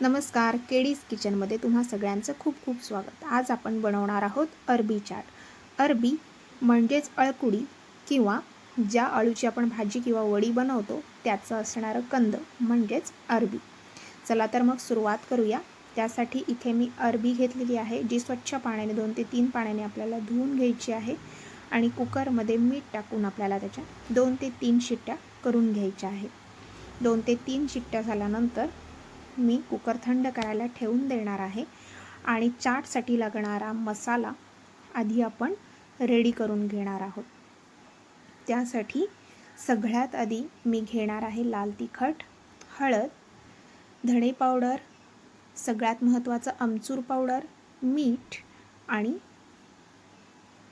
नमस्कार केडीज किचनमध्ये तुम्हा सगळ्यांचं खूप खूप स्वागत. आज आपण बनवणार आहोत अरबी चाट. अरबी म्हणजेच अळकुडी किंवा ज्या अळूची आपण भाजी किंवा वडी बनवतो त्याचं असणारं कंद म्हणजेच अरबी. चला तर मग सुरुवात करूया. त्यासाठी इथे मी अरबी घेतलेली आहे जी स्वच्छ पाण्याने दोन ते तीन पाण्याने आपल्याला धुवून घ्यायची आहे आणि कुकरमध्ये मीठ टाकून आपल्याला त्याच्या दोन ते तीन शिट्ट्या करून घ्यायच्या आहेत दोन ते तीन शिट्ट्या झाल्यानंतर मी कुकर थंड करायला ठेवून देणार आहे आणि चाटसाठी लागणारा मसाला आधी आपण रेडी करून घेणार आहोत. त्यासाठी सगळ्यात आधी मी घेणार आहे लाल तिखट हळद धणे पावडर सगळ्यात महत्त्वाचं आमचूर पावडर मीठ आणि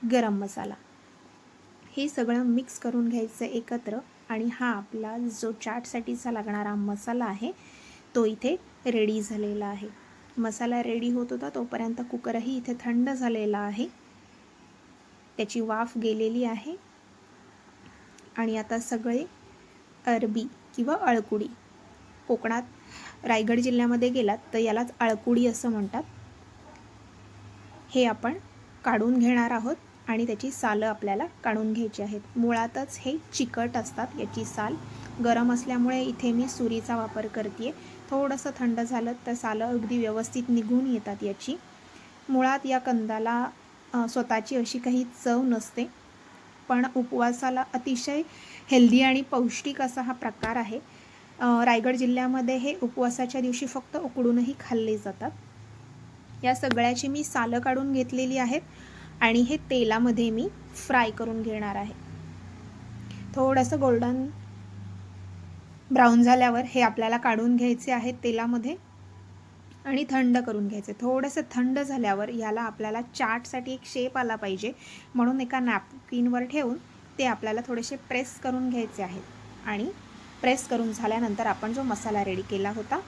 गरम मसाला. हे सगळं मिक्स करून घ्यायचं एकत्र आणि हा आपला जो चाटसाठीचा लागणारा मसाला आहे तो इथे रेडी झालेला आहे. मसाला रेडी होत होता तोपर्यंत कुकरही इथे थंड झालेला आहे. त्याची वाफ गेलेली आहे. आणि आता सगळे अरबी किंवा अळकुडी. कोकणात रायगड जिल्ह्यामध्ये गेलात तर यालाच अळकुडी असं म्हणतात. हे आपण काढून घेणार आहोत आणि त्याची सालं आपल्याला काढून घ्यायची आहेत. मुळातच हे चिकट असतात याची साल गरम असल्यामुळे इथे मी सुरीचा वापर करते थोडंसं थंड झालं तर सालं अगदी व्यवस्थित निघून येतात याची. मुळात या कंदाला स्वतःची अशी काही चव नसते. पण उपवासाला अतिशय हेल्दी आणि पौष्टिक असा हा प्रकार आहे. रायगड जिल्ह्यामध्ये हे उपवासाच्या दिवशी फक्त उकडूनही खाल्ले जातात. या सगळ्याची मी सालं काढून घेतलेली आहेत आणि हे तेलामध्ये मी फ्राय करून घेणार आहे. थोडंसं गोल्डन ब्राऊन झाल्यावर हे आपल्याला काढून घ्यायचे आहे तेलामध्ये आणि थंड करून घ्यायचे. थोडंसं थंड झाल्यावर याला आपल्याला चाटसाठी एक शेप आला पाहिजे. म्हणून एका नॅपकिनवर ठेवून ते आपल्याला थोडेसे प्रेस करून घ्यायचे आहेत आणि प्रेस करून झाल्यानंतर आपण जो मसाला रेडी केला होता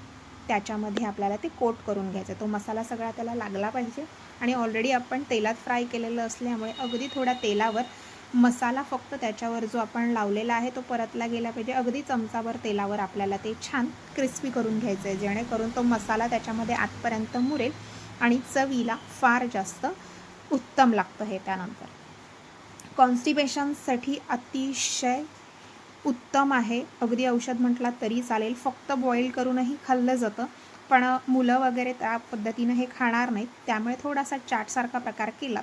त्याच्यामध्ये आपल्याला ते कोट करून घ्यायचं. तो मसाला सगळा त्याला लागला पाहिजे. आणि ऑलरेडी आपण तेलात फ्राय केलेलं असल्यामुळे अगदी थोड्या तेलावर मसाला फक्त त्याच्यावर जो आपण लावलेला आहे तो परतला गेला पाहिजे. अगदी चमचावर तेलावर आपल्याला ते छान क्रिस्पी करून घ्यायचं आहे जेणेकरून तो मसाला त्याच्यामध्ये आतपर्यंत मुरेल आणि चवीला फार जास्त उत्तम लागतं हे त्यानंतर. कॉन्स्टिपेशनसाठी अतिशय उत्तम आहे. अगदी औषध म्हटला तरी चालेल. फक्त बॉईल करूनही खाल्लं जातं. पण मुलं वगैरे त्या पद्धतीनं हे खाणार नाहीत. त्यामुळे थोडासा चाटसारखा प्रकार केला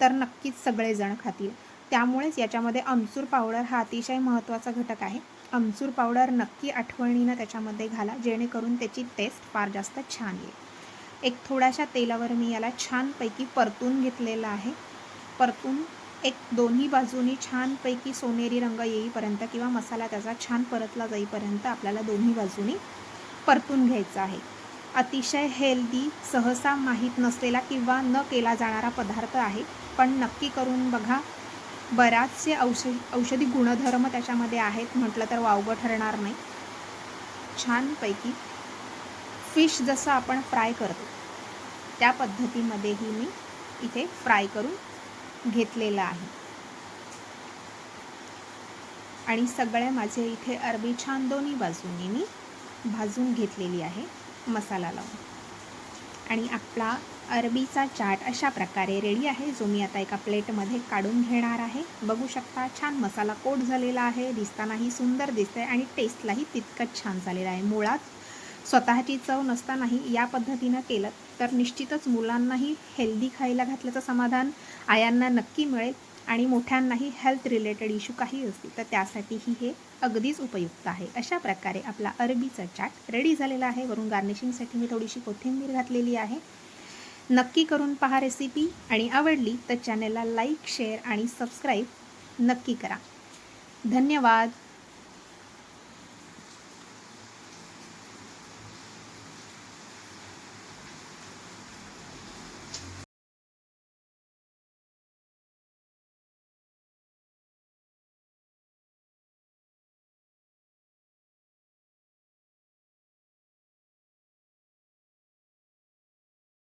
तर नक्कीच सगळेजण खातील. त्यामुळेच याच्यामध्ये आमचूर पावडर हा अतिशय महत्त्वाचा घटक आहे. आमचूर पावडर नक्की आठवणीनं त्याच्यामध्ये घाला जेणेकरून त्याची टेस्ट फार जास्त छान येईल. एक थोड्याशा तेलावर मी याला छानपैकी परतून घेतलेला आहे. परतून एक दोन्ही बाजूनी छानपैकी सोनेरी रंग येईपर्यंत किंवा मसाला त्याचा छान परतला जाईपर्यंत आपल्याला दोन्ही बाजूनी परतून घ्यायचं आहे. अतिशय हेल्दी सहसा माहीत नसलेला किंवा न केला जाणारा पदार्थ आहे. पण नक्की करून बघा. बराचसे औषध औषधी गुणधर्म त्याच्यामध्ये आहेत. म्हटलं तर वावगं ठरणार नाही. छानपैकी फिश जसं आपण फ्राय करतो त्या पद्धतीमध्येही मी इथे फ्राय करून घेतलेलं आहे. आणि सगळे माझे इथे अरबी छान दोन्ही बाजूंनी मी भाजून घेतलेली आहे मसाला लावून. आणि आपला अरबीचा चाट अशा प्रकारे रेडी आहे जो मी आता एका प्लेटमध्ये काढून घेणार आहे. बघू शकता छान मसाला कोट झालेला आहे. दिसतानाही सुंदर दिसतंय आणि टेस्टलाही तितकंच छान झालेलं आहे. मुळात स्वतःची चव नसतानाही या पद्धतीनं केलं तर निश्चितच मुलांनाही हेल्दी खायला घातल्याचं समाधान आयांना नक्की मिळेल आणि मोठ्यांनाही हेल्थ रिलेटेड इश्यू काही असतील तर त्यासाठीही हे अगदीच उपयुक्त आहे. अशा प्रकारे आपला अरबीचा चाट रेडी झालेला आहे. वरून गार्निशिंगसाठी मी थोडीशी कोथिंबीर घातलेली आहे. नक्की करून पहा रेसिपी आणि आवडली तर चॅनलला लाईक शेअर आणि सबस्क्राईब नक्की करा. धन्यवाद.